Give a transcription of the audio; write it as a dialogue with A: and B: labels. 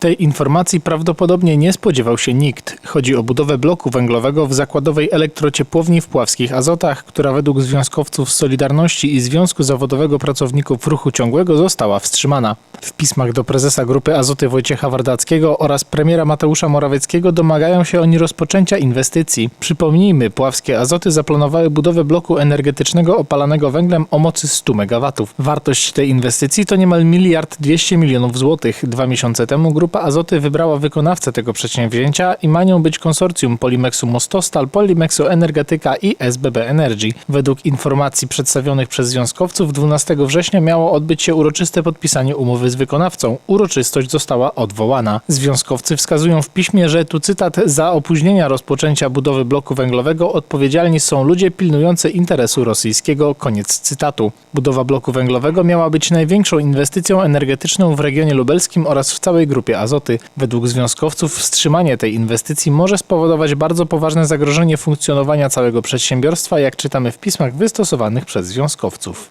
A: Tej informacji prawdopodobnie nie spodziewał się nikt. Chodzi o budowę bloku węglowego w zakładowej elektrociepłowni w Pławskich Azotach, która według związkowców Solidarności i Związku Zawodowego Pracowników Ruchu Ciągłego została wstrzymana. W pismach do prezesa Grupy Azoty Wojciecha Wardackiego oraz premiera Mateusza Morawieckiego domagają się oni rozpoczęcia inwestycji. Przypomnijmy, Pławskie Azoty zaplanowały budowę bloku energetycznego opalanego węglem o mocy 100 MW. Wartość tej inwestycji to niemal miliard 200 milionów złotych. Dwa miesiące temu Grupa Azoty wybrała wykonawcę tego przedsięwzięcia i ma nią być konsorcjum Polimexu Mostostal, Polimexu Energetyka i SBB Energy. Według informacji przedstawionych przez związkowców 12 września miało odbyć się uroczyste podpisanie umowy z wykonawcą. Uroczystość została odwołana. Związkowcy wskazują w piśmie, że tu cytat za opóźnienia rozpoczęcia budowy bloku węglowego odpowiedzialni są ludzie pilnujący interesu rosyjskiego. Koniec cytatu. Budowa bloku węglowego miała być największą inwestycją energetyczną w regionie lubelskim oraz w całej grupie azoty. Według związkowców wstrzymanie tej inwestycji może spowodować bardzo poważne zagrożenie funkcjonowania całego przedsiębiorstwa, jak czytamy w pismach wystosowanych przez związkowców.